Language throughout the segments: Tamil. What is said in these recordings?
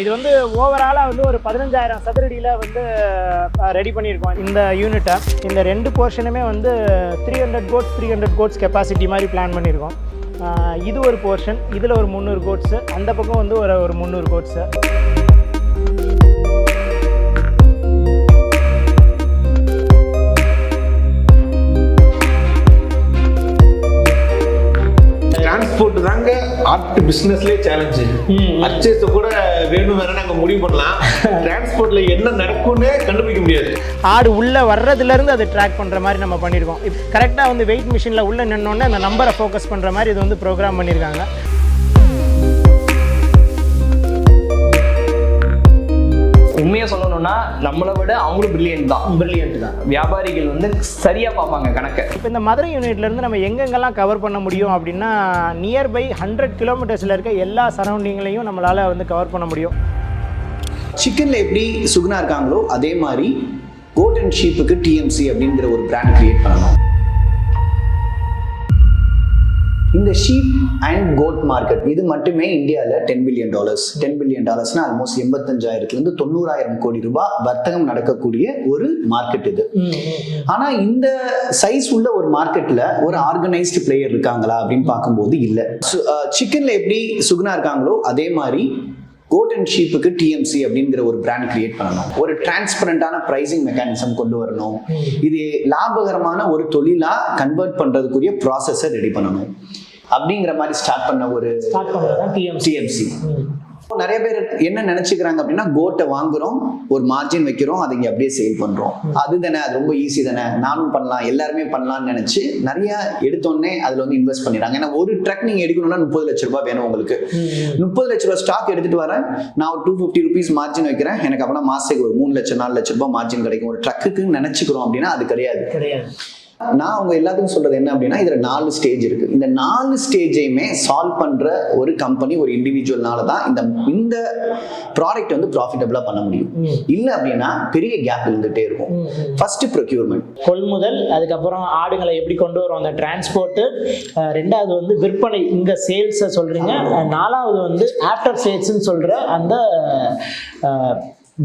இது வந்து ஓவராலாக வந்து ஒரு பதினஞ்சாயிரம் சதுரடியில் வந்து ரெடி பண்ணியிருக்கோம் இந்த யூனிட்டை இந்த ரெண்டு போர்ஷனுமே வந்து three hundred goats three hundred goats capacity மாதிரி பிளான் பண்ணியிருக்கோம். இது ஒரு போர்ஷன் இதில் ஒரு முந்நூறு கோட்ஸு அந்த பக்கம் வந்து ஒரு ஒரு முந்நூறு கோட்ஸு டிரான்ஸ்போர்ட் தாங்க. ஆர்ட் பிசினஸ்லயே சேலஞ்சு பர்ச்சேஸ் கூட வேணும் வேற நாங்க முடிவு பண்ணலாம். டிரான்ஸ்போர்ட்ல என்ன நடக்கும்னே கண்டுபிடிக்க முடியாது. ஆடு உள்ளே வர்றதுலேருந்து அதை ட்ராக் பண்ணுற மாதிரி நம்ம பண்ணியிருக்கோம். இப்போ கரெக்டாக வந்து வெயிட் மிஷினில் உள்ளே நின்னோடனே அந்த நம்பரை ஃபோக்கஸ் பண்ணுற மாதிரி இது வந்து ப்ரோக்ராம் பண்ணியிருக்காங்க. உண்மையை சொல்லணும்னா நம்மளை விட அவங்களும் பிரில்லியன்ட் தான். பிரில்லியன்ட் தான். வியாபாரிகள் வந்து சரியாக பார்ப்பாங்க கணக்கை. இப்போ இந்த மதுரை யூனிட்லேருந்து நம்ம எங்கெங்கெல்லாம் கவர் பண்ண முடியும் அப்படின்னா நியர்பை ஹண்ட்ரட் கிலோமீட்டர்ஸில் இருக்க எல்லா சரௌண்டிங்லையும் நம்மளால் வந்து கவர் பண்ண முடியும். சிக்கன்ல எப்படி சுகுணா இருக்காங்களோ அதே மாதிரி கோட் அண்ட் ஷீப்புக்கு டிஎம்சி அப்படிங்கிற ஒரு பிராண்ட் கிரியேட் பண்ணணும் இந்த ஷீப் அண்ட் கோட் மார்க்கெட் இது மட்டுமே இந்தியாவில் ten billion dollars ten billion டாலர்ஸ்னா almost எண்பத்தஞ்சாயிரத்துலேருந்து தொண்ணூறாயிரம் கோடி ரூபாய் வர்த்தகம் நடக்கக்கூடிய ஒரு மார்க்கெட் இது. ஆனா இந்த சைஸ் உள்ள ஒரு மார்க்கெட்ல ஒரு ஆர்கனைஸ்டு பிளேயர் இருக்காங்களா அப்படின்னு பார்க்கும்போது இல்ல. சிக்கன்ல எப்படி சுகுணா இருக்காங்களோ அதே மாதிரி கோட் அண்ட் ஷீப்புக்கு டிஎம்சி அப்படிங்கிற ஒரு பிராண்ட் கிரியேட் பண்ணணும். ஒரு டிரான்ஸ்பரண்டான ப்ரைசிங் மெக்கானிசம் கொண்டு வரணும். இது லாபகரமான ஒரு தொழிலா கன்வெர்ட் பண்றதுக்குரிய ப்ராசஸை ரெடி பண்ணணும். அப்படிங்கிற மாதிரி ஸ்டார்ட் பண்ண ஒரு ஸ்டார்ட் பண்ணுறது தான் டிஎம்சி நிறைய பேர் என்ன நினைச்சுக்கிறாங்க அப்படின்னா கோட்டை வாங்குறோம் ஒரு மார்ஜின் வைக்கிறோம் அதை இங்க அப்படியே சேல் பண்றோம். அது தானே அது ரொம்ப ஈஸி தானே. நானும் பண்ணலாம் எல்லாருமே பண்ணலாம்னு நினைச்சு நிறைய எடுத்தோடனே அதுல வந்து இன்வெஸ்ட் பண்ணிடுறாங்க. ஏன்னா ஒரு ட்ரக் நீங்க எடுக்கணும்னா முப்பது லட்ச ரூபாய் வேணும் உங்களுக்கு. முப்பது லட்ச ரூபாய் ஸ்டாக் எடுத்துட்டு வரேன். நான் ஒரு டூ ஃபிஃப்டி ருபீஸ் மார்ஜின் வைக்கிறேன். எனக்கு அப்படின்னா மாசத்துக்கு ஒரு மூணு லட்சம் நாலு லட்ச ரூபாய் மார்ஜின் கிடைக்கும். ஒரு ட்ரக்குக்கு நினைச்சுக்கிறோம் அப்படின்னா அது கிடையாது. கிடையாது. நான் அவங்க எல்லாத்துக்கும் சொல்றது என்ன அப்படின்னா இதுல நாலு ஸ்டேஜ் இருக்கு. இந்த நாலு ஸ்டேஜையுமே சால்வ் பண்ற ஒரு கம்பெனி ஒரு இண்டிவிஜுவல்னால தான் இந்த இந்த ப்ராடக்ட் வந்து ப்ராஃபிட்டபிளா பண்ண முடியும். இல்ல அப்படின்னா பெரிய கேப் இருந்துட்டே இருக்கும். ஃபர்ஸ்ட் ப்ரொக்யூர்மெண்ட் கொள்முதல் அதுக்கப்புறம் ஆடுகளை எப்படி கொண்டு வரும் அந்த டிரான்ஸ்போர்ட்டு ரெண்டாவது வந்து விற்பனை இங்கே சேல்ஸை சொல்கிறீங்க நாலாவது வந்து ஆஃப்டர் சேல்ஸ்ன்னு சொல்கிற அந்த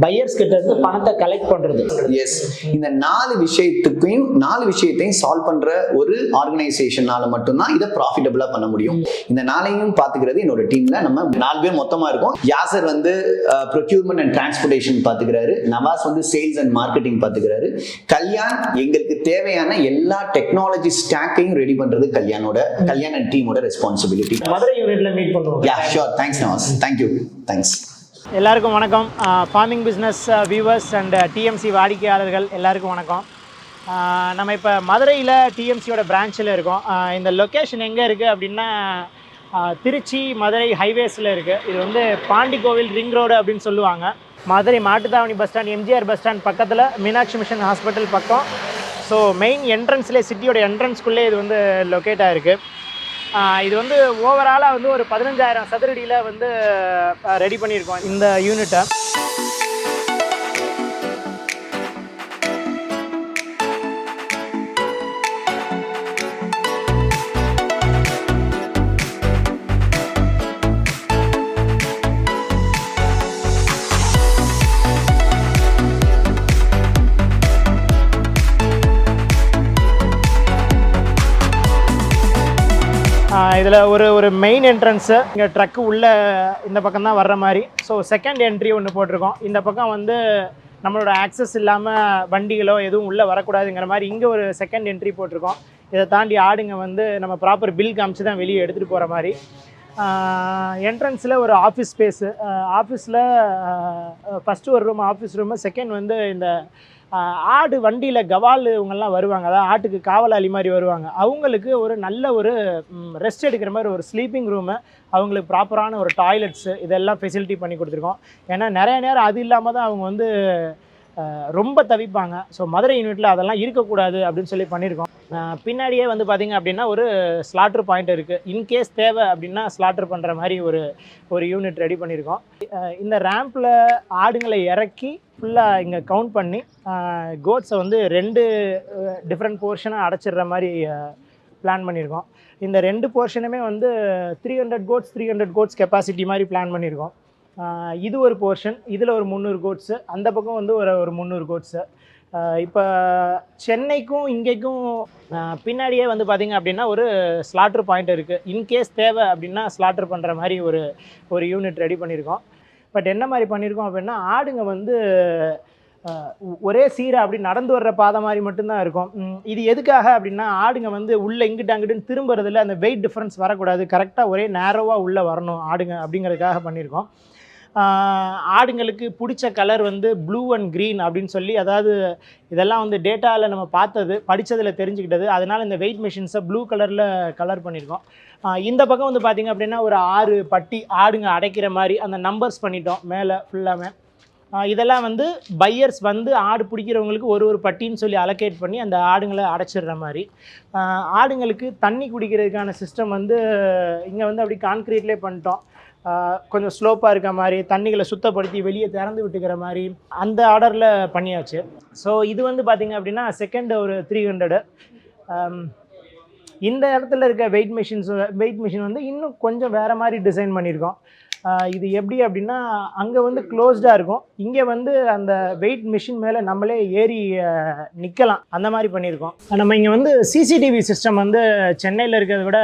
பையர்ஸ் கிட்ட இருந்து பணத்தை கலெக்ட் பண்ணுறது எஸ் இந்த நாலு விஷயத்துக்கையும் நாலு விஷயத்தையும் சால்வ் பண்ற ஒரு ஆர்கனைசேஷனால மட்டும்தான் இதை ப்ராஃபிட்டபிளா பண்ண முடியும். இந்த நாளையும் பாத்துக்கிறது என்னோட டீம்ல நம்ம நாலு பேர் மொத்தமா இருக்கோம். யாசர் வந்து ப்ரொக்யூர்மெண்ட் அண்ட் டிரான்ஸ்போர்ட்டேஷன் பாத்துக்கிறாரு நவாஸ் வந்து சேல்ஸ் அண்ட் மார்க்கெட்டிங் பாத்துக்கிறாரு கல்யாண் எங்களுக்கு தேவையான எல்லா டெக்னாலஜி ஸ்டாக்கையும் ரெடி பண்றது கல்யாணோட கல்யாண் அண்ட் டீமோட ரெஸ்பான்சிபிலிட்டி மதுரை யூனிட்ல மீட் பண்ணுவோம். Yeah sure thanks Nawaz thank you thanks எல்லாருக்கும் வணக்கம். Farming business viewers and TMC வாடிக்கையாளர்கள் எல்லாருக்கும் வணக்கம். நம்ம இப்போ மதுரையில் டிஎம்சியோட பிரான்ச்சில் இருக்கோம். இந்த லொக்கேஷன் எங்கே இருக்குது அப்படின்னா திருச்சி மதுரை ஹைவேஸில் இருக்குது இது வந்து பாண்டிக்கோவில் ரிங் ரோடு அப்படின்னு சொல்லுவாங்க. Madurai Mattuthavani bus stand MGR bus stand பக்கத்தில் மீனாட்சி மிஷன் ஹாஸ்பிட்டல் பக்கம். ஸோ மெயின் என்ட்ரன்ஸ்லேயே சிட்டியோட என்ட்ரன்ஸ்குள்ளே இது வந்து லொக்கேட் ஆகிருக்கு இது வந்து ஓவராலாக வந்து ஒரு பதினஞ்சாயிரம் சதுரடியில் வந்து ரெடி பண்ணியிருக்கோம் இந்த யூனிட்டை இதில் ஒரு ஒரு மெயின் என்ட்ரன்ஸு இங்கே ட்ரக்கு உள்ளே இந்த பக்கம் தான் வர்ற மாதிரி. ஸோ செகண்ட் என்ட்ரி ஒன்று போட்டிருக்கோம். இந்த பக்கம் வந்து நம்மளோட ஆக்சஸ் இல்லாமல் வண்டிகளோ எதுவும் உள்ளே வரக்கூடாதுங்கிற மாதிரி இங்கே ஒரு செகண்ட் என்ட்ரி போட்டிருக்கோம். இதை தாண்டி ஆடுங்க வந்து நம்ம ப்ராப்பர் பில் காமிச்சு தான் வெளியே எடுத்துகிட்டு போகிற மாதிரி. என்ட்ரன்ஸில் ஒரு ஆஃபீஸ் ஸ்பேஸு ஆஃபீஸில் ஃபஸ்ட்டு ஒரு ரூம் ஆஃபீஸ் ரூமு செகண்ட் வந்து இந்த ஆடு வண்டியில் கவால் இவங்கெல்லாம் வருவாங்க. அதாவது ஆட்டுக்கு காவலாளி மாதிரி வருவாங்க. அவங்களுக்கு ஒரு நல்ல ஒரு ரெஸ்ட் எடுக்கிற மாதிரி ஒரு ஸ்லீப்பிங் ரூமு அவங்களுக்கு ப்ராப்பரான ஒரு டாய்லெட்ஸு இதெல்லாம் ஃபெசிலிட்டி பண்ணி கொடுத்துருக்கோம். ஏன்னா நிறைய நேரம் அது இல்லாமல் தான் அவங்க வந்து ரொம்ப தவிப்பாங்க. ஸோ மதுரை யூனிட்டில் அதெல்லாம் இருக்கக்கூடாது அப்படின்னு சொல்லி பண்ணியிருக்கோம். பின்னாடியே வந்து பார்த்திங்க அப்படின்னா ஒரு ஸ்லாட்ரு பாயிண்ட் இருக்குது இன்கேஸ் தேவை அப்படின்னா ஸ்லாட்ரு பண்ணுற மாதிரி ஒரு ஒரு யூனிட் ரெடி பண்ணியிருக்கோம். இந்த ரேம்பில் ஆடுங்களை இறக்கி ஃபுல்லாக இங்கே கவுண்ட் பண்ணி கோட்ஸை வந்து ரெண்டு டிஃப்ரெண்ட் போர்ஷனாக அடைச்சிடுற மாதிரி பிளான் பண்ணியிருக்கோம். இந்த ரெண்டு போர்ஷனுமே வந்து three hundred goats three hundred goats capacity மாதிரி பிளான் பண்ணியிருக்கோம். இது ஒரு போர்ஷன் இதில் ஒரு முந்நூறு கோட்ஸு அந்த பக்கம் வந்து ஒரு ஒரு முந்நூறு கோட்ஸு இப்போ சென்னைக்கும் இங்கேக்கும் பின்னாடியே வந்து பார்த்திங்க அப்படின்னா ஒரு ஸ்லாட்ரு பாயிண்ட் இருக்குது இன்கேஸ் தேவை அப்படின்னா ஸ்லாட்ரு பண்ணுற மாதிரி ஒரு ஒரு யூனிட் ரெடி பண்ணியிருக்கோம் பட் என்ன மாதிரி பண்ணியிருக்கோம் அப்படின்னா ஆடுங்க வந்து ஒரே சீராக அப்படி நடந்து வர்ற பாதை மாதிரி மட்டும்தான் இருக்கும். இது எதுக்காக அப்படின்னா ஆடுங்க வந்து உள்ளே இங்கிட்டு அங்கிட்டுன்னு திரும்புறதுல அந்த வெயிட் டிஃப்ரென்ஸ் வரக்கூடாது. கரெக்டாக ஒரே நேரோவாக உள்ளே வரணும் ஆடுங்க அப்படிங்கிறதுக்காக பண்ணியிருக்கோம் ஆடுங்களுக்கு பிடிச்ச கலர் வந்து ப்ளூ அண்ட் க்ரீன் அப்படின்னு சொல்லி அதாவது இதெல்லாம் வந்து டேட்டாவில் நம்ம பார்த்தது படித்ததில் தெரிஞ்சுக்கிட்டது. அதனால் இந்த வெயிட் மிஷின்ஸை ப்ளூ கலரில் கலர் பண்ணியிருக்கோம். இந்த பக்கம் வந்து பார்த்திங்க அப்படின்னா ஒரு ஆறு பட்டி ஆடுங்க அடைக்கிற மாதிரி அந்த நம்பர்ஸ் பண்ணிட்டோம் மேலே ஃபுல்லாமே இதெல்லாம் வந்து பையர்ஸ் வந்து ஆடு பிடிக்கிறவங்களுக்கு ஒரு ஒரு பட்டின்னு சொல்லி அலோகேட் பண்ணி அந்த ஆடுங்களை அடைச்சிடுற மாதிரி. ஆடுங்களுக்கு தண்ணி குடிக்கிறதுக்கான சிஸ்டம் வந்து இங்கே வந்து அப்படி கான்க்ரீட்லேயே பண்ணிட்டோம். கொஞ்சம் ஸ்லோப்பாக இருக்க மாதிரி தண்ணிகளை சுத்தப்படுத்தி வெளியே திறந்து விட்டுக்கிற மாதிரி அந்த ஆர்டரில் பண்ணியாச்சு. ஸோ இது வந்து பார்த்திங்க அப்படின்னா செகண்ட் ஒரு த்ரீ ஹண்ட்ரடு இந்த இடத்துல இருக்க வெயிட் மிஷின்ஸ் வெயிட் மிஷின் வந்து இன்னும் கொஞ்சம் வேறு மாதிரி டிசைன் பண்ணியிருக்கோம். இது எப்படி அப்படின்னா அங்கே வந்து க்ளோஸ்டாக இருக்கும். இங்கே வந்து அந்த வெயிட் மிஷின் மேலே நம்மளே ஏறி நிற்கலாம் அந்த மாதிரி பண்ணியிருக்கோம். நம்ம இங்கே வந்து சிசிடிவி சிஸ்டம் வந்து சென்னையில் இருக்கிறத விட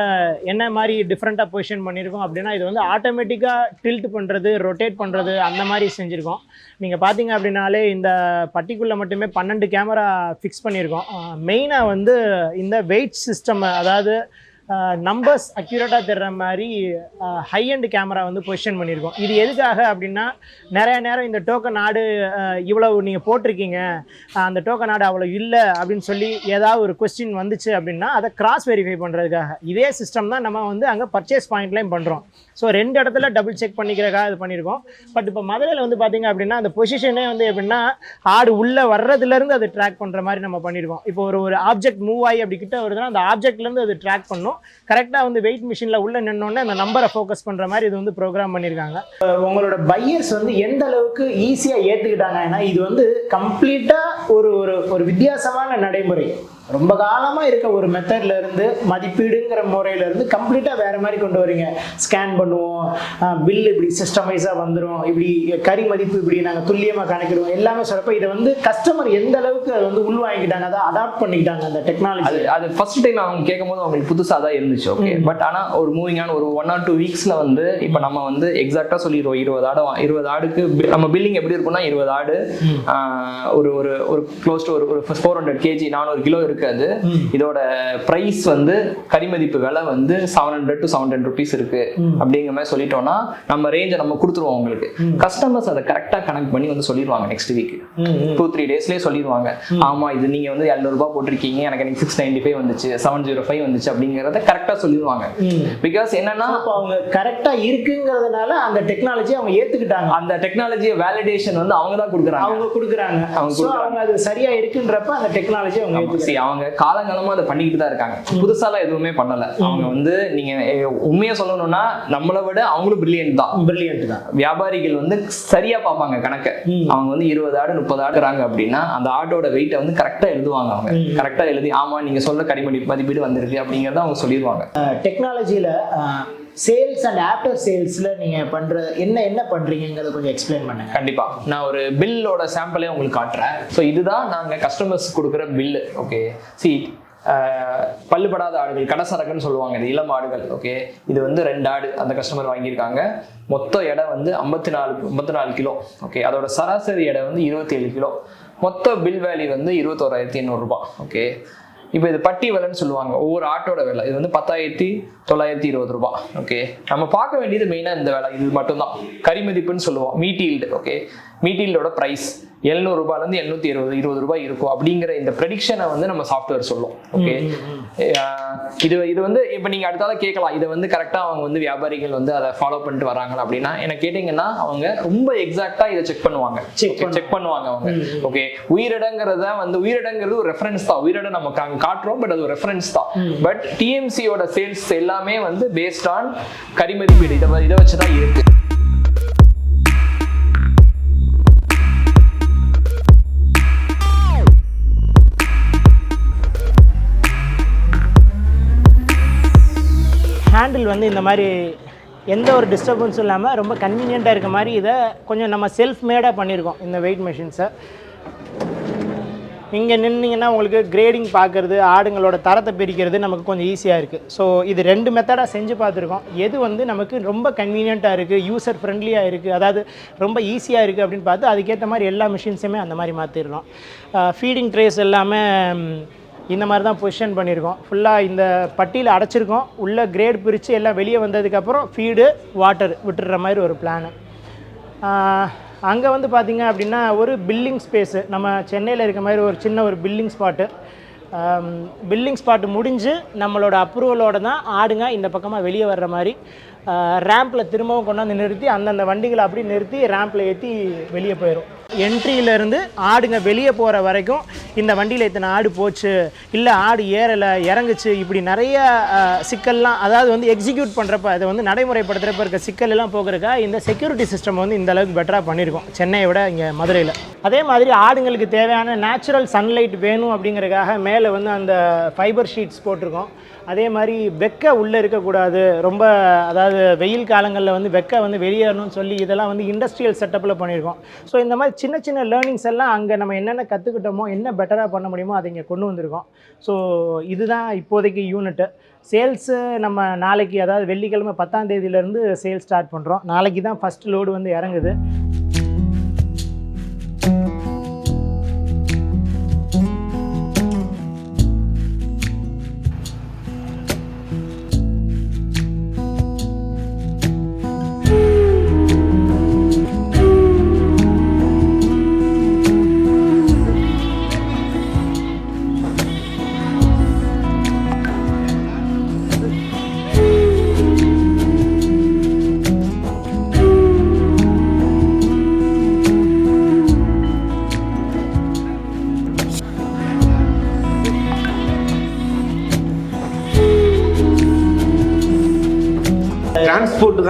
என்ன மாதிரி டிஃப்ரெண்ட்டாக பொசிஷன் பண்ணியிருக்கோம் அப்படின்னா இது வந்து ஆட்டோமேட்டிக்காக டில்ட் பண்ணுறது ரொட்டேட் பண்ணுறது அந்த மாதிரி செஞ்சுருக்கோம். நீங்கள் பார்த்தீங்க அப்படின்னாலே இந்த பட்டிக்குள்ளே மட்டுமே பன்னெண்டு கேமரா ஃபிக்ஸ் பண்ணியிருக்கோம். மெயினாக வந்து இந்த வெயிட் சிஸ்டம் அதாவது நம்பர்ஸ் அக்யூரேட்டாக தெரிற மாதிரி ஹை அண்ட் கேமரா வந்து பொசிஷன் பண்ணியிருக்கோம். இது எதுக்காக அப்படின்னா நிறைய நேரம் இந்த டோக்கன் ஆடு இவ்வளவு நீங்கள் போட்டிருக்கீங்க அந்த டோக்கன் ஆடு அவ்வளோ இல்லை அப்படின்னு சொல்லி ஏதாவது ஒரு கொஸ்டின் வந்துச்சு அப்படின்னா அதை கிராஸ் வெரிஃபை பண்ணுறதுக்காக இதே சிஸ்டம் தான் நம்ம வந்து அங்கே பர்ச்சேஸ் பாயிண்ட்லையும் பண்ணுறோம் ஸோ ரெண்டு இடத்துல டபுள் செக் பண்ணிக்கிறக்காக இது பண்ணியிருக்கோம். பட் இப்போ மதுரையில் வந்து பார்த்தீங்க அப்படின்னா அந்த பொசிஷனே வந்து எப்படின்னா ஆடு உள்ளே வர்றதுலேருந்து அது ட்ராக் பண்ணுற மாதிரி நம்ம பண்ணியிருக்கோம் இப்போ ஒரு ஒரு ஆப்ஜெக்ட் மூவ் ஆகி அப்படி கிட்ட வருதுன்னா அந்த ஆப்ஜெக்ட்லேருந்து அது ட்ராக் பண்ணும். கரெக்டாக வந்து வெயிட் மிஷினில் உள்ள நின்னோடனே அந்த நம்பரை ஃபோக்கஸ் பண்ணுற மாதிரி இது வந்து ப்ரோக்ராம் பண்ணியிருக்காங்க உங்களோட பையர்ஸ் வந்து எந்த அளவுக்கு ஈஸியாக ஏற்றுக்கிட்டாங்கன்னா இது வந்து கம்ப்ளீட்டாக ஒரு ஒரு ஒரு வித்தியாசமான நடைமுறை. ரொம்ப காலமாக இருக்க ஒரு மெத்தட்ல இருந்து மதிப்பீடுங்கிற முறையில இருந்து கம்ப்ளீட்டாக வேற மாதிரி கொண்டு வரீங்க. ஸ்கேன் பண்ணுவோம். பில் இப்படி சிஸ்டமைஸாக வந்துடும் இப்படி கறி மதிப்பு இப்படி நாங்கள் துல்லியமாக கணக்கிடுவோம். எல்லாமே சொல்றப்ப இதை வந்து கஸ்டமர் எந்த அளவுக்கு அதை வந்து உள்வாங்கிக்கிட்டாங்க அதை அடாப்ட் பண்ணிக்கிட்டாங்க அந்த டெக்னாலஜி அது ஃபர்ஸ்ட் டைம் அவங்க கேட்கும் போது அவங்களுக்கு புதுசாக தான் இருந்துச்சு ஓகே பட் ஆனால் ஒரு மூவிங்கான ஒரு ஒன் ஆர் டூ வீக்ஸில் வந்து இப்போ நம்ம வந்து எக்ஸாக்டாக சொல்லிடுவோம் இருபது ஆடு இருபது ஆடுக்கு நம்ம பில்லிங் எப்படி இருக்கும்னா இருபது ஆடு ஒரு ஒரு ஒரு க்ளோஸ் டு ஒரு ஒரு ஃபோர் ஹண்ட்ரட் கேஜி நானூறு கிலோ இருக்காது. இதோட ப்ரைஸ் வந்து கரிமதிப்பு விலை வந்து seven hundred to seven hundred rupees இருக்கு. அப்படிங்கிற மாதிரி சொல்லிட்டோம்னா நம்ம ரேஞ்சை நம்ம கொடுத்துருவோம் உங்களுக்கு. கஸ்டமர்ஸ் அதை கரெக்டாக கனெக்ட் பண்ணி வந்து சொல்லிடுவாங்க நெக்ஸ்ட் வீக் டூ த்ரீ டேஸ்லேயே சொல்லிடுவாங்க ஆமா இது நீங்க வந்து எழுநூறுபா போட்டிருக்கீங்க. எனக்கு எனக்கு சிக்ஸ் நைன்டி ஃபைவ் வந்துச்சு செவன் ஜீரோ ஃபைவ் வந்துச்சு அப்படிங்கிறத கரெக்டாக சொல்லிடுவாங்க பிகாஸ் என்னன்னா அவங்க கரெக்டாக இருக்குங்கிறதுனால அந்த டெக்னாலஜி அவங்க ஏற்றுக்கிட்டாங்க அந்த டெக்னாலஜியை வேலிடேஷன் வந்து அவங்க தான் கொடுக்குறாங்க. அவங்க கொடுக்குறாங்க. அவங்க அவங்க அது சரியா இருக்குன்றப்ப அந்த டெக்னாலஜி அவங்க அவங்க காலங்காலமா அதை பண்ணிக்கிட்டு தான் இருக்காங்க. புதுசாலாம் எதுவுமே பண்ணல. அவங்க வந்து நீங்க எ- உண்மையா சொல்லணும்னா நம்மளை விட அவங்களும் பிரில்லியன்ட் தான். பிரில்லியன்ட் தான். வியாபாரிகள் வந்து சரியா பார்ப்பாங்க கணக்கை. அவங்க வந்து இருபது ஆடு முப்பது ஆடுறாங்க அப்படின்னா அந்த ஆட்டோட வெயிட்டை வந்து கரெக்டா எழுதுவாங்க அவங்க. கரெக்டா எழுதி ஆமா நீங்க சொல்ற கரிமதி மதிப்பீடு வந்திருக்கு அப்படிங்கறத அவங்க சொல்லிடுவாங்க டெக்னாலஜியில் சேல்ஸ் அண்ட் ஆஃப்டர் சேல்ஸில் நீங்கள் பண்ணுற என்ன என்ன பண்ணுறீங்கிறத கொஞ்சம் எக்ஸ்பிளைன் பண்ணுங்க. கண்டிப்பா. நான் ஒரு பில்லோட சாம்பிளே உங்களுக்கு காட்டுறேன். ஸோ இதுதான் நாங்க கஸ்டமர்ஸ் கொடுக்குற பில்லு ஓகே சி பல்லுபடாத ஆடுகள் கடசரக்குன்னு சொல்லுவாங்க இது இளம் ஆடுகள் ஓகே இது வந்து ரெண்டு ஆடு அந்த கஸ்டமர் வாங்கியிருக்காங்க. மொத்த எடை வந்து ஐம்பத்தி நாலு ஐம்பத்தி நாலு கிலோ ஓகே அதோட சராசரி எடை வந்து இருபத்தி ஏழு கிலோ. மொத்த பில் வேல்யூ வந்து இருபத்தோராயிரத்தி எண்ணூறுரூபா ஓகே இப்போ இது பட்டி விலைன்னு சொல்லுவாங்க. ஒவ்வொரு ஆட்டோட விலை. இது வந்து பத்தாயிரத்தி தொள்ளாயிரத்தி இருபது ரூபாய். ஓகே நம்ம பார்க்க வேண்டியது மெயினாக இந்த விலை. இது மட்டும்தான். கரிமதிப்புன்னு சொல்லுவோம். மீட்டீல்டு ஓகே மீட்டீல்டோட ப்ரைஸ் எழுநூறு ரூபாயிலேருந்து எழுநூத்தி இருபது இருபது ரூபாய் இருக்கும் அப்படிங்கிற இந்த ப்ரெடிக்ஷனை வந்து நம்ம சாஃப்ட்வேர் சொல்லும். ஓகே இது இது வந்து இப்போ நீங்கள் அடுத்தால கேட்கலாம். இதை வந்து கரெக்டாக அவங்க வந்து வியாபாரிகள் வந்து அதை ஃபாலோ பண்ணிட்டு வராங்களா அப்படின்னா எனக்கு கேட்டிங்கன்னா அவங்க ரொம்ப எக்ஸாக்டாக இதை செக் பண்ணுவாங்க. செக் பண்ணுவாங்க. அவங்க. ஓகே உயிரிடங்கிறத வந்து உயிரிடங்கிறது ஒரு ரெஃபரன்ஸ் தான். உயிரிடம் நம்ம காட்டுறோம் பட் அது ஒரு ரெஃபரன்ஸ் தான். பட் டிஎம்சியோட சேல்ஸ் எல்லாமே வந்து பேஸ்ட் ஆன் கரிமதிப்பீடு. இதை இதை வச்சு தான் இருக்கு. வந்து இந்த மாதிரி எந்த ஒரு டிஸ்டர்பன்ஸும் இல்லாமல் ரொம்ப கன்வீனியண்ட்டாக இருக்க மாதிரி இதை கொஞ்சம் நம்ம செல்ஃப் மேடாக பண்ணியிருக்கோம் இந்த வெயிட் மெஷின்ஸை இங்கே நின்றிங்கன்னா உங்களுக்கு கிரேடிங் பார்க்குறது ஆடுங்களோட தரத்தை பிரிக்கிறது நமக்கு கொஞ்சம் ஈஸியாக இருக்குது ஸோ இது ரெண்டு மெத்தடாக செஞ்சு பார்த்துருக்கோம். எது வந்து நமக்கு ரொம்ப கன்வீனியண்ட்டாக இருக்குது யூசர் ஃப்ரெண்ட்லியாக இருக்குது அதாவது ரொம்ப ஈஸியாக இருக்குது அப்படின்னு பார்த்து அதுக்கேற்ற மாதிரி எல்லா மிஷின்ஸுமே அந்த மாதிரி மாற்றிடுறோம் ஃபீடிங் ட்ரேஸ் எல்லாமே இந்த மாதிரி தான் பொசிஷன் பண்ணியிருக்கோம். ஃபுல்லாக இந்த பட்டியில் அடைச்சிருக்கோம். உள்ள கிரேட் பிரித்து எல்லாம் வெளியே வந்ததுக்கப்புறம் ஃபீடு வாட்டர் விட்டுற மாதிரி ஒரு பிளானு அங்கே வந்து பார்த்திங்க அப்படின்னா ஒரு பில்லிங் ஸ்பேஸு நம்ம சென்னையில் இருக்க மாதிரி ஒரு சின்ன ஒரு பில்லிங் ஸ்பாட்டு பில்லிங் ஸ்பாட் முடிஞ்சு நம்மளோட அப்ரூவலோட தான் ஆடுங்க இந்த பக்கமாக வெளியே வர்ற மாதிரி. ரேம்பில் திரும்பவும் கொண்டாந்து நிறுத்தி அந்தந்த வண்டிகளை அப்படி நிறுத்தி ரேம்பில் ஏற்றி வெளியே போயிடும் என்ட்ரியிலேருந்து ஆடுங்க வெளியே போகிற வரைக்கும் இந்த வண்டியில் இத்தனை ஆடு போச்சு இல்லை ஆடு ஏறலை இறங்குச்சு இப்படி நிறைய சிக்கல்லாம் அதாவது வந்து எக்ஸிக்யூட் பண்ணுறப்ப அதை வந்து நடைமுறைப்படுத்துகிறப்ப இருக்க சிக்கல் எல்லாம் போகிறக்கா இந்த செக்யூரிட்டி சிஸ்டம் வந்து இந்த அளவுக்கு பெட்டராக பண்ணியிருக்கோம் சென்னையை விட இங்கே மதுரையில். அதே மாதிரி ஆடுங்களுக்கு தேவையான நேச்சுரல் சன்லைட் வேணும் அப்படிங்கிறதுக்காக மேலே வந்து அந்த ஃபைபர் ஷீட்ஸ் போட்டிருக்கோம். அதே மாதிரி வெக்க உள்ளே இருக்கக்கூடாது. ரொம்ப அதாவது வெயில் காலங்களில் வந்து வெக்க வந்து வெளியேறணும்னு சொல்லி இதெல்லாம் வந்து இண்டஸ்ட்ரியல் செட்டப்பில் பண்ணியிருக்கோம் ஸோ இந்த மாதிரி சின்ன சின்ன லேர்னிங்ஸ் எல்லாம் அங்கே நம்ம என்னென்ன கற்றுக்கிட்டோமோ என்ன பெட்டராக பண்ண முடியுமோ அதை இங்கே கொண்டு வந்திருக்கோம். ஸோ இதுதான் இப்போதைக்கு யூனிட்டு சேல்ஸு நம்ம நாளைக்கு அதாவது வெள்ளிக்கிழமை பத்தாம் தேதியிலேருந்து சேல்ஸ் ஸ்டார்ட் பண்ணுறோம் நாளைக்கு தான் ஃபஸ்ட் லோடு வந்து இறங்குது.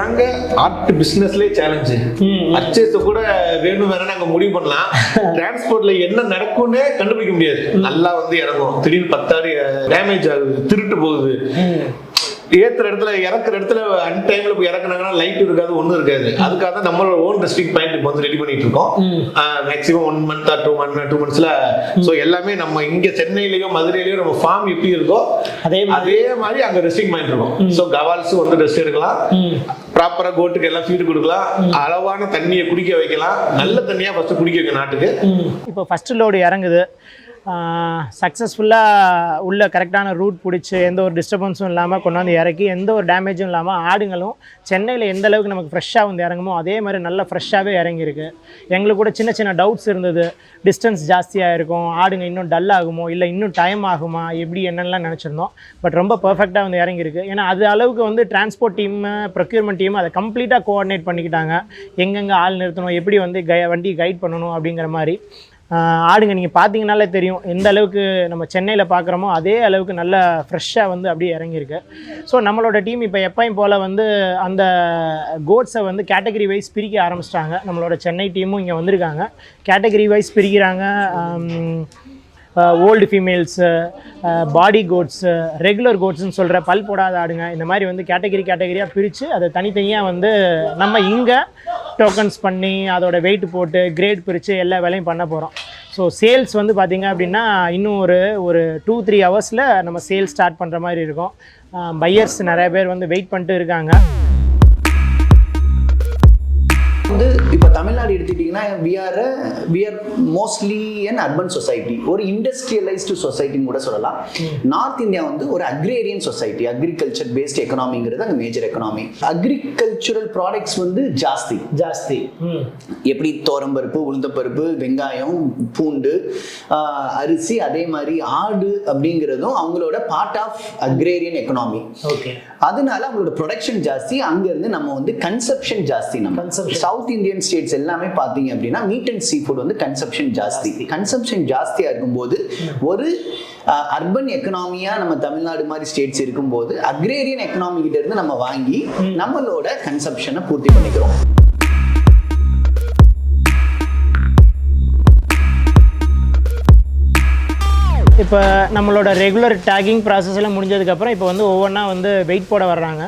தாங்க ஆர்ட் பிசினஸ்லயே சேலஞ்சு அச்சேஸ கூட வேணும் வேற நாங்க முடிவு பண்ணலாம். டிரான்ஸ்போர்ட்ல என்ன நடக்கும்னே கண்டுபிடிக்க முடியாது. நல்லா வந்து இறங்கும். திடீர்னு பத்தாறு டேமேஜ் ஆகுது திருட்டு போகுது. ஏத்துற இடத்துல இறக்குற இடத்துல அன் டைம்ல போய் இறக்குனாங்கன்னா லைட் இருக்காது ஒண்ணும் இருக்காது. அதுக்காக தான் நம்மளோட ஓன் ரெஸ்ட்ரிக்ட் பாயிண்ட் இப்போ வந்து ரெடி பண்ணிட்டு இருக்கோம். Maximum one month or two month two மந்த்ஸ்ல so எல்லாமே நம்ம இங்க சென்னையிலயோ மதுரையிலயோ நம்ம ஃபார்ம் எப்படி இருக்கோ அதே அதே மாதிரி அங்க ரெஸ்ட்ரிக்ட் பாயிண்ட் இருக்கும். ஸோ கவால்ஸ் வந்து ரெஸ்ட் எடுக்கலாம். ப்ராப்பரா கோட்டுக்கு எல்லாம் ஃபீடு கொடுக்கலாம். அளவான தண்ணியை குடிக்க வைக்கலாம். நல்ல தண்ணியா ஃபர்ஸ்ட் குடிக்க வைக்க நாட்டுக்கு. இப்போ ஃபஸ்ட்டு லோடு இறங்குது. சக்ஸஸ்ஃபுல்லாக உள்ள கரெக்டான ரூட் பிடிச்சி எந்த ஒரு டிஸ்டர்பன்ஸும் இல்லாமல் கொண்டாந்து இறக்கி எந்த ஒரு டேமேஜும் இல்லாமல் ஆடுங்களும் சென்னையில் எந்த அளவுக்கு நமக்கு ஃப்ரெஷ்ஷாக வந்து இறங்குமோ அதே மாதிரி நல்லா ஃப்ரெஷ்ஷாகவே இறங்கியிருக்கு. எங்களுக்கு கூட சின்ன சின்ன டவுட்ஸ் இருந்தது. டிஸ்டன்ஸ் ஜாஸ்தியாக இருக்கும் ஆடுங்க இன்னும் டல் ஆகுமோ இல்லை இன்னும் டைம் ஆகுமா எப்படி என்னென்னலாம் நினச்சிருந்தோம். பட் ரொம்ப பர்ஃபெக்டாக வந்து இறங்கியிருக்கு. ஏன்னா அது அளவுக்கு வந்து டிரான்ஸ்போர்ட் டீம் ப்ரொக்யூர்மெண்ட் டீம் அதை கம்ப்ளீட்டாக கோஆர்டினேட் பண்ணிக்கிட்டாங்க. எங்கெங்கே ஆள் நிறுத்தணும் எப்படி வந்து கை வண்டி கைட் பண்ணணும் அப்படிங்கிற மாதிரி. ஆடுங்க நீங்கள் பார்த்தீங்கனாலே தெரியும் எந்த அளவுக்கு நம்ம சென்னையில் பார்க்குறோமோ அதே அளவுக்கு நல்ல ஃப்ரெஷ்ஷாக வந்து அப்படியே இறங்கியிருக்கு. ஸோ நம்மளோட டீம் இப்போ எப்பையும் போல் வந்து அந்த கோட்ஸை வந்து கேட்டகரி வைஸ் பிரிக்க ஆரம்பிச்சிட்டாங்க. நம்மளோட சென்னை டீமும் இங்கே வந்திருக்காங்க. கேட்டகரி வைஸ் பிரிக்கிறாங்க. Old females body coats regular கோட்ஸ்னு சொல்கிற பல் போடாத ஆடுங்க. இந்த மாதிரி வந்து கேட்டகரி கேட்டகரியாக பிரித்து அதை தனித்தனியாக வந்து நம்ம இங்கே டோக்கன்ஸ் பண்ணி அதோட வெயிட் போட்டு கிரேட் பிரித்து எல்லா வேலையும் பண்ண போகிறோம் ஸோ சேல்ஸ் வந்து பார்த்திங்க அப்படின்னா இன்னும் ஒரு ஒரு டூ த்ரீ ஹவர்ஸில் நம்ம சேல்ஸ் ஸ்டார்ட் பண்ணுற மாதிரி இருக்கும். பையர்ஸ் நிறைய பேர் வந்து வெயிட் பண்ணிட்டு இருக்காங்க. வந்து தமிழ்நாடு எடுத்துக்கிட்டிங்கன்னா we are we are mostly an urban society ஒரு இண்டஸ்ட்ரியலைஸ்டு சொசைட்டின்னு கூட சொல்லலாம். நார்த் இந்தியா வந்து ஒரு அக்ரேரியன் சொசைட்டி அக்ரிகல்ச்சர் பேஸ்ட் எக்கனாமிங்கிறது அங்கே மேஜர் எக்கனாமி அக்ரிகல்ச்சுரல் ப்ராடக்ட்ஸ் வந்து ஜாஸ்தி. ஜாஸ்தி. எப்படி தோரம்பருப்பு உளுந்தப்பருப்பு வெங்காயம் பூண்டு அரிசி அதே மாதிரி ஆடு அப்படிங்கிறதும் அவங்களோட part of agrarian economy okay. அதனால அவங்களோட ப்ரொடக்ஷன் ஜாஸ்தி. அங்கிருந்து நம்ம வந்து கன்சப்ஷன் ஜாஸ்தி நம்ம. சவுத் இந்தியன் ஸ்டேட்ஸ் எல்லாமே பார்த்தீங்க அப்படின்னா மீட் அண்ட் சீ ஃபுட் வந்து கன்சப்ஷன் ஜாஸ்தி. கன்சப்ஷன் ஜாஸ்தியா இருக்கும்போது ஒரு அர்பன் எக்கனாமியா நம்ம தமிழ்நாடு மாதிரி ஸ்டேட்ஸ் இருக்கும்போது அக்ரேரியன் எக்கனாமி கிட்ட இருந்து நம்ம வாங்கி நம்மளோட கன்சப்ஷனை பூர்த்தி பண்ணிக்கிறோம். இப்போ நம்மளோட ரெகுலர் டேகிங் ப்ராசஸ் எல்லாம் முடிஞ்சதுக்கப்புறம் இப்போ வந்து ஒவ்வொன்றா வந்து வெயிட் போட வர்றாங்க.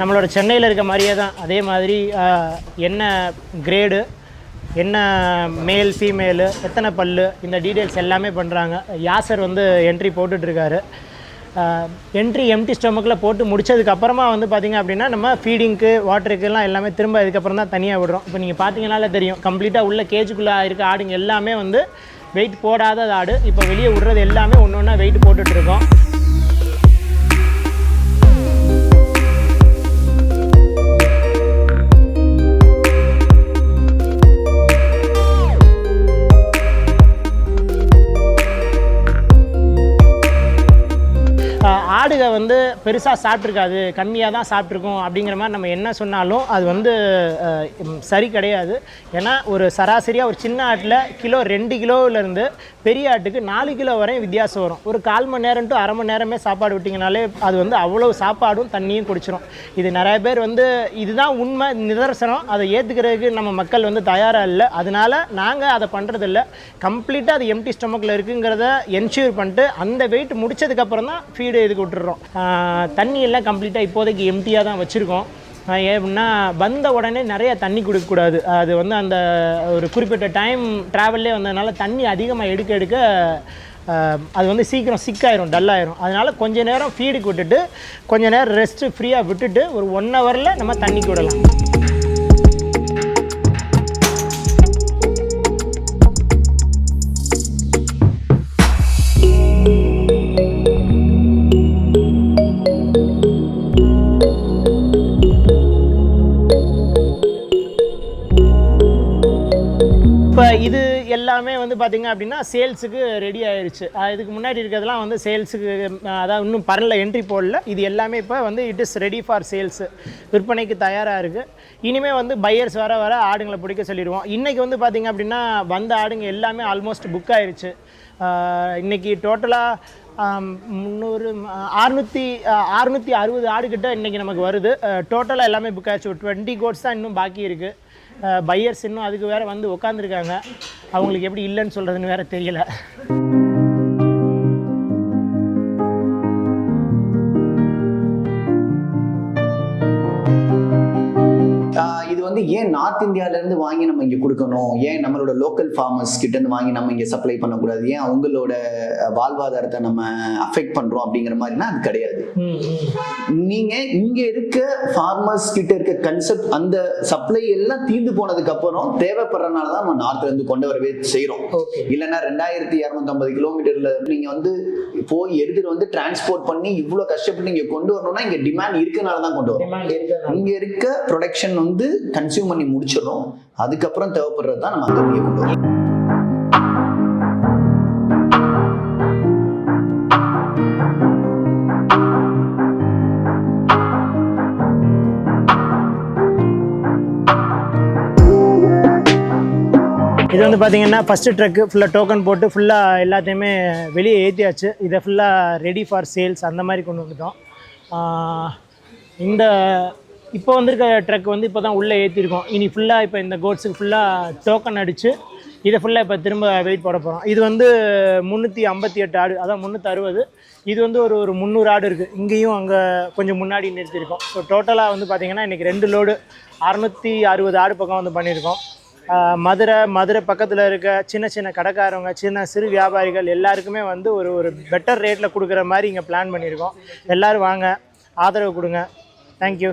நம்மளோட சென்னையில் இருக்க மாதிரியே தான். அதே மாதிரி என்ன கிரேடு என்ன மேல் ஃபீமேலு எத்தனை பல்லு இந்த டீட்டெயில்ஸ் எல்லாமே பண்ணுறாங்க யாசர் வந்து என்ட்ரி போட்டுட்ருக்காரு. என்ட்ரி எம்டி ஸ்டொமக்கில் போட்டு முடித்ததுக்கப்புறமா வந்து பார்த்திங்க அப்படின்னா நம்ம ஃபீடிங்க்கு வாட்டருக்குலாம் எல்லாமே திரும்ப இதுக்கப்புறம் தான் தனியாக விடுறோம். இப்போ நீங்கள் பார்த்தீங்கனால தெரியும். கம்ப்ளீட்டாக உள்ள கேஜுக்குள்ளே இருக்க ஆடுங்க எல்லாமே வந்து வெயிட் போடாத ஆடு. இப்போ வெளியே விடுறது எல்லாமே ஒன்று ஒன்றா வெயிட் போட்டுட்ருக்கோம். வந்து பெருசாக சாப்பிட்ருக்காது கம்மியாக தான் சாப்பிட்ருக்கோம் அப்படிங்கிற மாதிரி நம்ம என்ன சொன்னாலும் அது வந்து சரி கிடையாது. ஏன்னா ஒரு சராசரியாக ஒரு சின்ன ஆட்டில் கிலோ ரெண்டு கிலோவிலேருந்து பெரிய ஆட்டுக்கு நாலு கிலோ வரையும் வித்தியாசம் வரும். ஒரு கால் மணி நேரம் டு அரை மணி நேரமே சாப்பாடு விட்டிங்கனாலே அது வந்து அவ்வளோ சாப்பாடும் தண்ணியும் குடிச்சிரும். இது நிறைய பேர் வந்து இதுதான் உண்மை நிதர்சனம். அதை ஏற்றுக்கிறதுக்கு நம்ம மக்கள் வந்து தயாராக இல்லை. அதனால் நாங்கள் அதை பண்ணுறதில்ல கம்ப்ளீட்டாக அது எம்டி ஸ்டொமக்கில் இருக்குங்கிறத என்ஷூர் பண்ணிட்டு அந்த வெயிட் முடிச்சதுக்கப்புறம் தான் ஃபீடு இதுக்கு விட்டுறோம் தண்ணி எல்லாம் கம்ப்ளீட்டாக இப்போதைக்கு எம்டியாக தான் வச்சுருக்கோம். ஏன்னா வந்த உடனே நிறைய தண்ணி கொடுக்கக்கூடாது அது வந்து அந்த ஒரு குறிப்பிட்ட டைம் ட்ராவல்லே வந்ததுனால தண்ணி அதிகமாக எடுக்க எடுக்க அது வந்து சீக்கிரம் சிக்காயிரும் டல்லாயிரும் அதனால் கொஞ்ச நேரம் ஃபீடுக்கு விட்டுட்டு கொஞ்ச நேரம் ரெஸ்ட்டு ஃப்ரீயாக விட்டுட்டு ஒரு ஒன் ஹவரில் நம்ம தண்ணிக்கு விடலாம். பார்த்திங்க அப்படின்னா சேல்ஸுக்கு ரெடி ஆயிடுச்சு இதுக்கு முன்னாடி இருக்கிறதுலாம் வந்து சேல்ஸுக்கு அதாவது இன்னும் பரல என்ட்ரி போடல. இது எல்லாமே இப்போ வந்து it is ready for sales விற்பனைக்கு தயாராக இருக்குது இனிமேல் வந்து பையர்ஸ் வர வர ஆடுங்களை பிடிக்க சொல்லிடுவோம். இன்றைக்கி வந்து பார்த்திங்க அப்படின்னா வந்த ஆடுங்க எல்லாமே ஆல்மோஸ்ட் புக் ஆயிடுச்சு இன்றைக்கி டோட்டலாக முந்நூறு அறுநூற்றி அறுநூற்றி அறுபது ஆடுகிட்ட இன்றைக்கி நமக்கு வருது. டோட்டலாக எல்லாமே புக் ஆயிடுச்சு ஒரு டுவெண்ட்டி கோட்ஸ் தான் இன்னும் பாக்கி இருக்குது பையர்ஸ் இன்னும் அதுக்கு வேறு வந்து உட்காந்துருக்காங்க அவங்களுக்கு எப்படி இல்லைன்னு சொல்கிறதுன்னு வேற தெரியல. ஏன் நார்த் இந்தியால இருந்து வாங்கி நம்ம இங்க கொடுக்கணும்? ஏன் நம்மளோட லோக்கல் ஃபார்மர்ஸ் கிட்ட இருந்து வாங்கி நம்ம இங்க சப்ளை பண்ணக்கூடாது? ஏன் அவங்களோட வாழ்வாதாரத்தை நம்ம அஃபெக்ட் பண்றோம் அப்படிங்கிற மாதிரினா அது கிடையாது. நீங்க இங்க இருக்க ஃபார்மர்ஸ் கிட்ட இருக்க கன்செப்ட் அந்த சப்ளை எல்லாம் தீர்ந்து போனதுக்கு அப்புறம் தேவைப்படுறதுனால தான் நம்ம நார்த்ல இருந்து கொண்டு வரவே செய்றோம். இல்லைன்னா ரெண்டாயிரத்தி இரநூத்தம்பது கிலோமீட்டர்ல நீங்க வந்து போய் எடுத்துட்டு வந்து டிரான்ஸ்போர்ட் பண்ணி இவ்வளவு கஷ்டப்பட்டு இங்க கொண்டு வரணும்னா இங்க டிமாண்ட் இருக்கனால தான் கொண்டு வரோம் இங்க இருக்க ப்ரொடக்ஷன் வந்து கன்சியூம் பண்ணி முடிச்சிடும் அதுக்கப்புறம் தேவைப்படுறது தான் நம்ம அங்கே கொண்டு வரோம் இது வந்து பார்த்தீங்கன்னா ஃபஸ்ட்டு ட்ரக்கு ஃபுல்லாக டோக்கன் போட்டு ஃபுல்லாக எல்லாத்தையுமே வெளியே ஏற்றியாச்சு இதை ஃபுல்லாக ரெடி ஃபார் சேல்ஸ் அந்த மாதிரி கொண்டு வந்துட்டோம். இந்த இப்போ வந்திருக்க ட்ரக் வந்து இப்போ தான் உள்ளே ஏற்றிருக்கோம் இனி ஃபுல்லாக இப்போ இந்த கோட்ஸுக்கு ஃபுல்லாக டோக்கன் அடித்து இதை ஃபுல்லாக இப்போ திரும்ப வெயிட் போட போகிறோம் இது வந்து முந்நூற்றி ஐம்பத்தி எட்டு ஆடு அதான் முந்நூற்றி அறுபது. இது வந்து ஒரு ஒரு முந்நூறு ஆடு இருக்குது இங்கேயும் அங்கே கொஞ்சம் முன்னாடி நிறுத்தியிருக்கோம் ஸோ டோட்டலாக வந்து பார்த்திங்கன்னா இன்றைக்கி ரெண்டு லோடு அறநூற்றி அறுபது ஆடு பக்கம் வந்து பண்ணியிருக்கோம். மதுரை மதுரை பக்கத்தில் இருக்க சின்ன சின்ன கடைக்காரவங்க சின்ன சிறு வியாபாரிகள் எல்லாருக்குமே வந்து ஒரு ஒரு பெட்டர் ரேட்டில் கொடுக்குற மாதிரி இங்கே பிளான் பண்ணியிருக்கோம். எல்லோரும் வாங்க ஆதரவு கொடுங்க. தேங்க்யூ